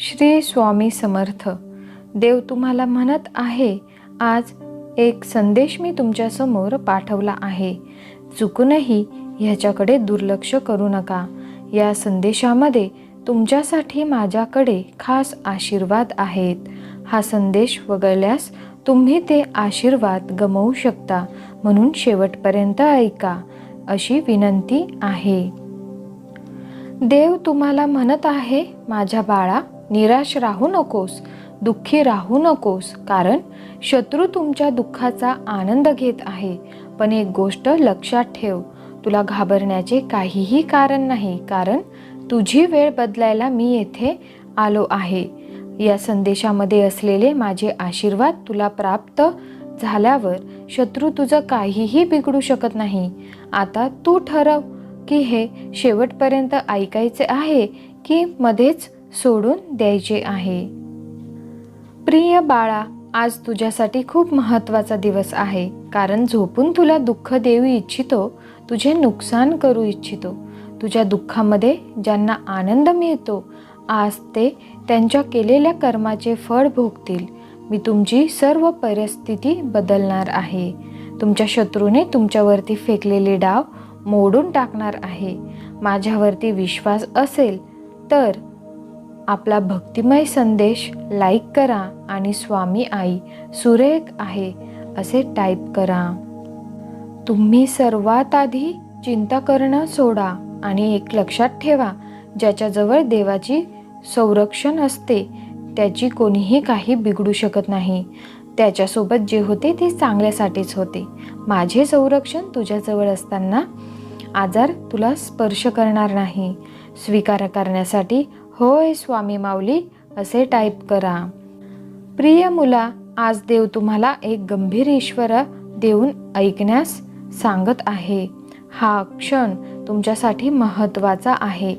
श्री स्वामी समर्थ. देव तुम्हाला म्हणत आहे आज एक संदेश मी तुमच्यासमोर पाठवला आहे. चुकूनही ह्याच्याकडे दुर्लक्ष करू नका. या संदेशामध्ये तुमच्यासाठी माझ्याकडे खास आशीर्वाद आहेत. हा संदेश वगळल्यास तुम्ही ते आशीर्वाद गमवू शकता म्हणून शेवटपर्यंत ऐका. अशी विनंती आहे. देव तुम्हाला म्हणत आहे माझ्या बाळा निराश राहू नकोस दुःखी राहू नकोस कारण शत्रू तुमच्या दुःखाचा आनंद घेत आहे. पण एक गोष्ट लक्षात ठेव तुला घाबरण्याचे काहीही कारण नाही कारण तुझी वेळ बदलायला मी येथे आलो आहे. या संदेशामध्ये असलेले माझे आशीर्वाद तुला प्राप्त झाल्यावर शत्रू तुझं काहीही बिघडू शकत नाही. आता तू ठरव की हे शेवटपर्यंत ऐकायचे आहे की मध्येच सोडून द्यायचे आहे. प्रिय बाळा आज तुझ्यासाठी खूप महत्त्वाचा दिवस आहे. कारण झोपून तुला दुःख देऊ इच्छितो तुझे नुकसान करू इच्छितो. तुझ्या दुःखामध्ये ज्यांना आनंद मिळतो आज ते त्यांच्या केलेल्या कर्माचे फळ भोगतील. मी तुमची सर्व परिस्थिती बदलणार आहे. तुमच्या शत्रूने तुमच्यावरती फेकलेले डाव मोडून टाकणार आहे. माझ्यावरती विश्वास असेल तर आपला भक्तिमय संदेश लाईक करा आणि स्वामी आई सुरेख आहे असे टाईप करा. तुम्ही सर्वात आधी चिंता करणं सोडा आणि एक लक्षात ठेवा ज्याच्याजवळ देवाची संरक्षण असते त्याची कोणीही काही बिघडू शकत नाही. त्याच्यासोबत जे होते ते चांगल्यासाठीच होते. माझे संरक्षण तुझ्याजवळ असताना आजार तुला स्पर्श करणार नाही. स्वीकार करण्यासाठी होय स्वामी माऊली असे टाईप करा. प्रिय मुला आज देव तुम्हाला एक गंभीर ईश्वर देऊन ऐकण्यास सांगत आहे. हा क्षण तुमच्यासाठी महत्त्वाचा आहे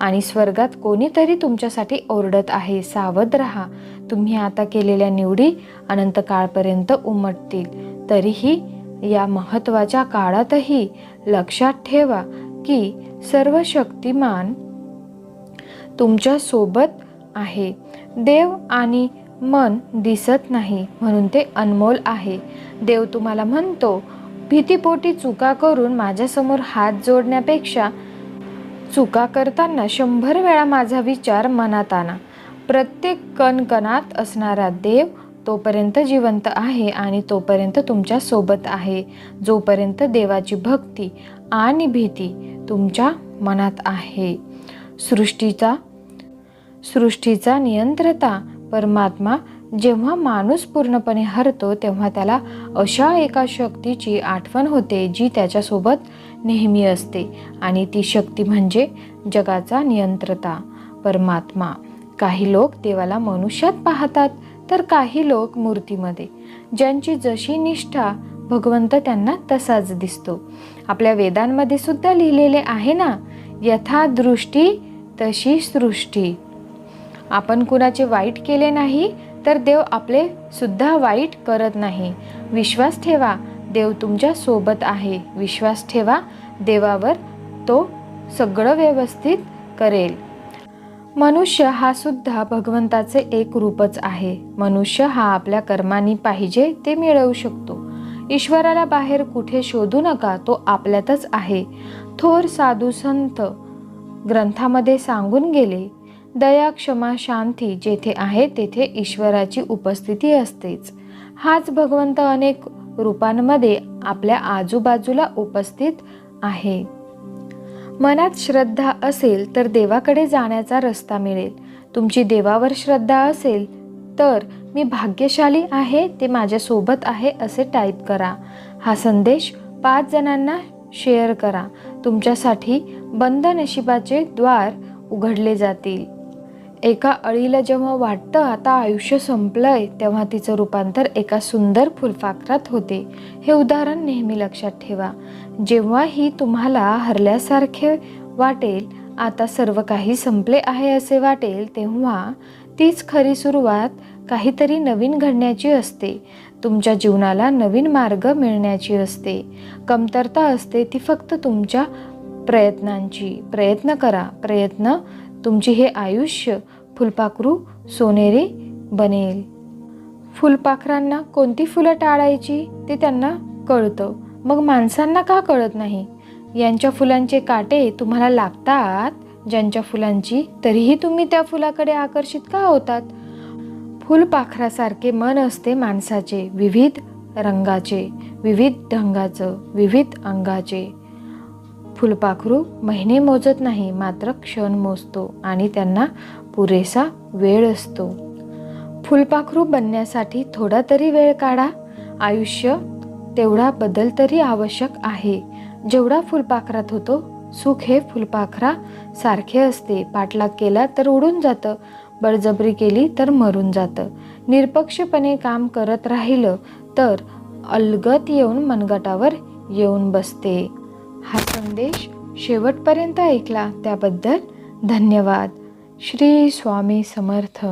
आणि स्वर्गात कोणीतरी तुमच्यासाठी ओरडत आहे सावध राहा. तुम्ही आता केलेल्या निवडी अनंत काळपर्यंत उमटतील. तरीही या महत्त्वाच्या काळातही लक्षात ठेवा की सर्व शक्तिमान तुमच्यासोबत आहे. देव आणि मन दिसत नाही म्हणून ते अनमोल आहे. देव तुम्हाला म्हणतो भीतीपोटी चुका करून माझ्यासमोर हात जोडण्यापेक्षा चुका करताना शंभर वेळा माझा विचार मनात आणा. प्रत्येक कणकणात असणारा देव तोपर्यंत जिवंत आहे आणि तोपर्यंत तुमच्यासोबत आहे. जोपर्यंत देवाची भक्ती आणि भीती तुमच्या मनात आहे. सृष्टीचा सृष्टीचा नियंत्रता. परमात्मा जेव्हा माणूस पूर्णपणे हरतो तेव्हा त्याला अशा एका शक्तीची आठवण होते जी त्याच्यासोबत नेहमी असते. आणि ती शक्ती म्हणजे जगाचा नियंत्रता परमात्मा. काही लोक देवाला मनुष्यात पाहतात तर काही लोक मूर्तीमध्ये. ज्यांची जशी निष्ठा भगवंत त्यांना तसाच दिसतो. आपल्या वेदांमध्ये सुद्धा लिहिलेले आहे ना यथा दृष्टी तशी सृष्टी आपण कुणाचे वाईट केले नाही तर देव आपले सुद्धा वाईट करत नाही. विश्वास ठेवा देव तुमच्यासोबत आहे. विश्वास ठेवा देवावर तो सगळं व्यवस्थित करेल. मनुष्य हा सुद्धा भगवंताचे एक रूपच आहे. मनुष्य हा आपल्या कर्मानी पाहिजे ते मिळवू शकतो. ईश्वराला बाहेर कुठे शोधू नका तो आपल्यातच आहे. थोर साधू संत ग्रंथामध्ये सांगून गेले दया क्षमा शांती जेथे आहे तेथे ईश्वराची उपस्थिती असतेच. हाच भगवंत अनेक रूपांमध्ये आपल्या आजूबाजूला उपस्थित आहे. मनात श्रद्धा असेल तर देवाकडे जाण्याचा रस्ता मिळेल. तुमची देवावर श्रद्धा असेल तर मी भाग्यशाली आहे ते माझ्यासोबत आहे असे टाईप करा. हा संदेश पाच जणांना शेअर करा. तुमच्यासाठी बंद नशिबाचे द्वार उघडले जातील. एका अळीला जेव्हा वाटतं आता आयुष्य संपलंय तेव्हा तिचं रूपांतर एका सुंदर फुलपाखरात होते. हे उदाहरण नेहमी लक्षात ठेवा. जेव्हाही तुम्हाला हरल्यासारखे वाटेल आता सर्व काही संपले आहे असे वाटेल तेव्हा तीच खरी सुरुवात काहीतरी नवीन घडण्याची असते. तुमच्या जीवनाला नवीन मार्ग मिळण्याची असते. कमतरता असते ती फक्त तुमच्या प्रयत्नांची. प्रयत्न करा. प्रयत्न तुमचे हे आयुष्य फुलपाखरू सोनेरी बनेल. फुलपाखरांना कोणती फुलं टाळायची ते त्यांना कळतं. मग माणसांना का कळत नाही? यांच्या फुलांचे काटे तुम्हाला लागतात? ज्यांच्या फुलांची तरीही तुम्ही त्या फुलाकडे आकर्षित का होतात? फुलपाखरासारखे मन असते माणसाचे विविध रंगाचे विविध ढंगाचं विविध अंगाचे. फुलपाखरू महिने मोजत नाही मात्र क्षण मोजतो आणि त्यांना पुरेसा वेळ असतो. फुलपाखरू बनण्यासाठी थोडा तरी वेळ काढा. आयुष्य तेवढा बदल तरी आवश्यक आहे. जेवढा फुलपाखरात होतो सुख हे फुलपाखरा सारखे असते. पाठलाग केला तर उडून जातं. बळजबरी केली तर मरून जातं. निरपक्षपणे काम करत राहिलं तर अलगत येऊन मनगटावर येऊन बसते. हा संदेश शेवटपर्यंत ऐकला त्याबद्दल धन्यवाद. श्री स्वामी समर्थ.